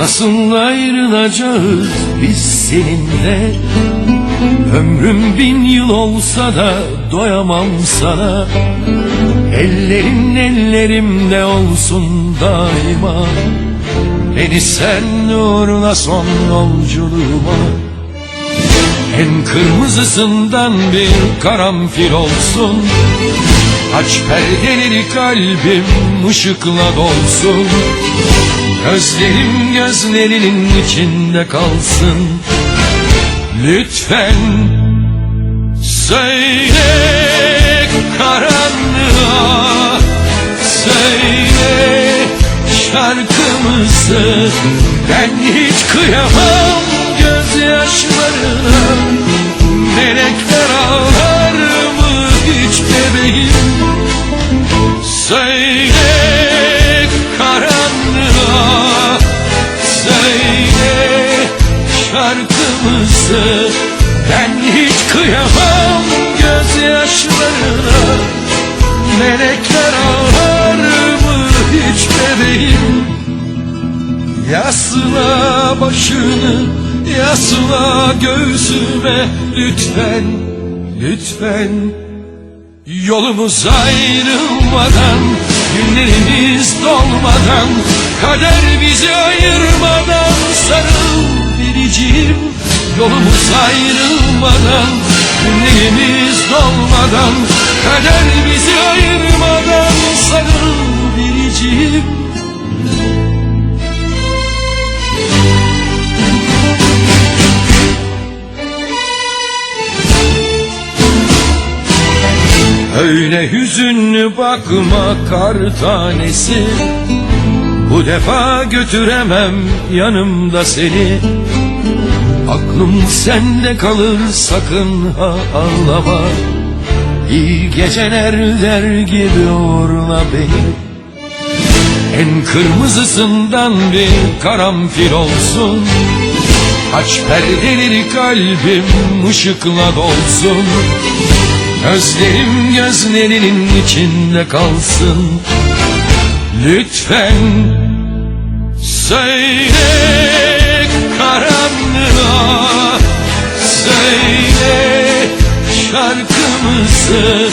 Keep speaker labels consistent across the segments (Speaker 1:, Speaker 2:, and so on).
Speaker 1: Nasıl ayrılacağız biz seninle? Ömrüm bin yıl olsa da doyamam sana. Ellerin ellerimde olsun daima. Beni sen uğruna son yolculuğuma. En kırmızısından bir karanfil olsun. Aç perdeleri kalbim ışıkla dolsun Gözlerim gözlerinin içinde kalsın. Lütfen söyle karanlığa. Söyle şarkımızı. Ben hiç kıyamam gözyaşlarına. Melekler ağlar şarkımızı Ben hiç kıyamam gözyaşlarına. Melekler ağlar mı hiç bebeğim? Yasla başını yasla göğsüme lütfen lütfen. Yolumuz ayrılmadan Günlerimiz dolmadan Kader bizi ayırmadan Sarıl biricim Yolumuz ayrılmadan Günlerimiz dolmadan Kader bizi ayırmadan Sarıl biricim Öyle hüzünlü bakma kar tanesi. Bu defa götüremem yanımda seni Aklım sende kalır sakın ha ağlama. İyi geceler der gibi uğurla beni. En kırmızısından bir karanfil olsun. Aç perdeleri kalbim ışıkla dolsun. Gözlerim gözlerinin içinde kalsın. Lütfen söyle Söyle şarkımızı.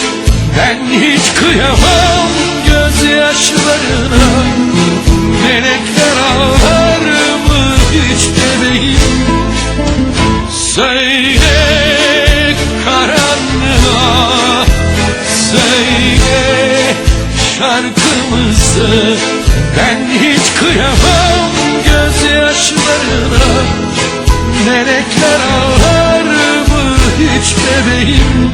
Speaker 1: Ben hiç kıyamam gözyaşlarına. Melekler ağlar mı hiç bebeğim Söyle karanlığa. Söyle şarkımızı. Ben hiç kıyamam gözyaşlarına Melekler ağlar mı hiç bebeğim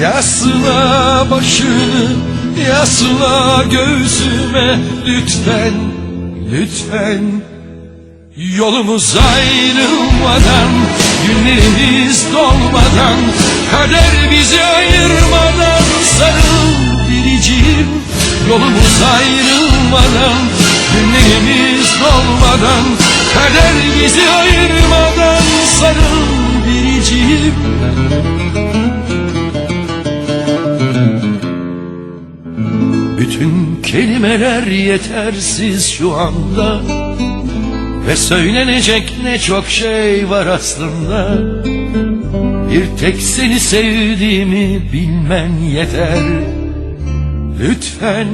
Speaker 1: Yasla başını yasla göğsüme lütfen lütfen Yolumuz ayrılmadan, günlerimiz dolmadan, kader bizi ayırmadan sarıl biricim. Yolumuz ayrılmadan, günlerimiz dolmadan, kader bizi ayırmadan sarıl biricim. Bütün kelimeler yetersiz şu anda. Ve söylenecek ne çok şey var aslında. Bir tek seni sevdiğimi bilmen yeter. Lütfen